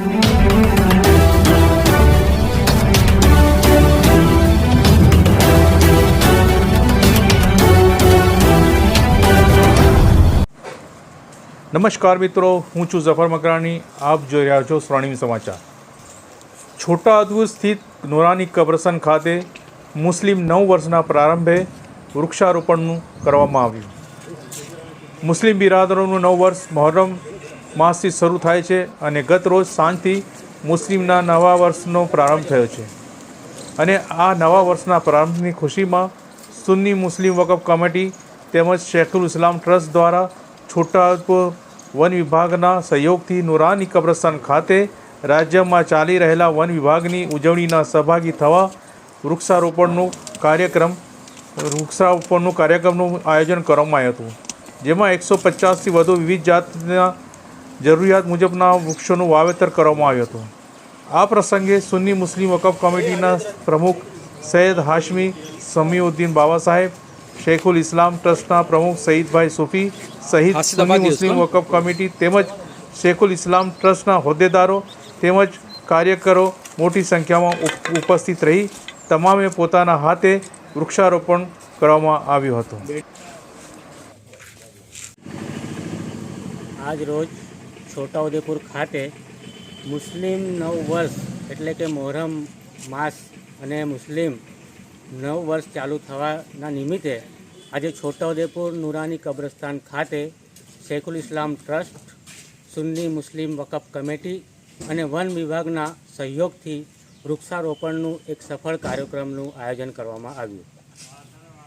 નમસ્કાર મિત્રો, હું છું ઝફર મકરાણી. આપ જોઈ રહ્યા છો સ્વર્ણિમ સમાચાર. છોટા છોટાઉદેપુર સ્થિત નોરાની કબ્રસન ખાતે મુસ્લિમ નવ વર્ષના પ્રારંભે વૃક્ષારોપણનું કરવામાં આવ્યું. મુસ્લિમ બિરાદરોનું નવ વર્ષ મહોરમ માસથી શરૂ થાય છે અને ગત રોજ સાંજથી મુસ્લિમના નવા વર્ષનો પ્રારંભ થયો છે. અને આ નવા વર્ષના પ્રારંભની ખુશીમાં સુન્ની મુસ્લિમ વકફ કમિટી તેમજ શેખુલ ઇસ્લામ ટ્રસ્ટ દ્વારા છોટાઉદેપુર વન વિભાગના સહયોગથી નુરાની કબ્રસ્તાન ખાતે રાજ્યમાં ચાલી રહેલા વન વિભાગની ઉજવણીના સહભાગી થવા વૃક્ષારોપણનું કાર્યક્રમ, વૃક્ષારોપણનું કાર્યક્રમનું આયોજન કરવામાં આવ્યું હતું. જેમાં એકસો પચાસથી વધુ વિવિધ જાતના જરૂરિયાત મુજબના વૃક્ષોનું વાવેતર કરવામાં આવ્યું હતું. આ પ્રસંગે સુન્ની મુસ્લિમ વકફ કમિટીના પ્રમુખ સૈયદ હાશમી સમીઉદ્દીન બાબા સાહેબ શેખુલ ઇસ્લામ ટ્રસ્ટના પ્રમુખ સઈદભાઈ સુફી સહિત સુન્ની મુસ્લિમ વકફ કમિટી તેમજ શેખુલ ઇસ્લામ ટ્રસ્ટના હોદ્દેદારો તેમજ કાર્યકરો મોટી સંખ્યામાં ઉપ- ઉપસ્થિત રહી તમામે પોતાના હાથે વૃક્ષારોપણ કરવામાં આવ્યું હતું. આજ રોજ છોટાઉદેપુર ખાતે મુસ્લિમ નવ વર્ષ એટલે કે મોહરમ માસ અને મુસ્લિમ નવ વર્ષ ચાલુ થવાના નિમિત્તે આજે છોટાઉદેપુર નુરાની કબ્રસ્તાન ખાતે શેખુલ ઇસ્લામ ટ્રસ્ટ, સુન્ની મુસ્લિમ વકફ કમિટી અને વન વિભાગના સહયોગથી વૃક્ષારોપણનું એક સફળ કાર્યક્રમનું આયોજન કરવામાં આવ્યું.